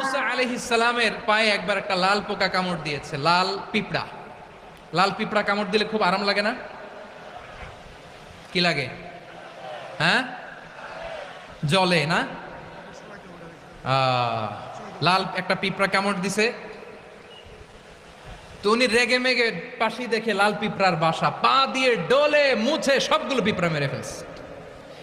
মুসা আলহিসালামের পায়ে একবার একটা লাল পোকা কামড় দিয়েছে, লাল পিঁপড়া। লাল পিঁপড়া কামড় দিলে খুব আরাম লাগে না? কি লাগে? হ্যাঁ? জলে, না? লাল একটা পিঁপড়া কামড় দিছে। তো উনি রেগে মেগে পাশি দেখে লাল পিঁপড়ার বাসা, পা দিয়ে ডলে, মুছে সবগুলো পিঁপড়া মেরে ফেলছে।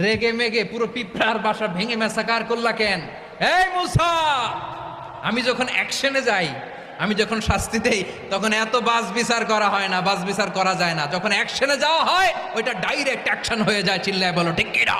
রেগে মেগে পুরো পিঁপড়ার বাসা ভেঙে মেসাকার করলা কেন? এই মুসা! আমি যখন অ্যাকশনে যাই, আমি যখন শাস্তি দেই, তখন এত বাস বিচার করা হয় না বাস বিচার করা যায় না। যখন অ্যাকশনে যাওয়া হয়, ওইটা ডাইরেক্ট অ্যাকশন হয়ে যায়, চিল্লায় বলো, ঠিক কিনা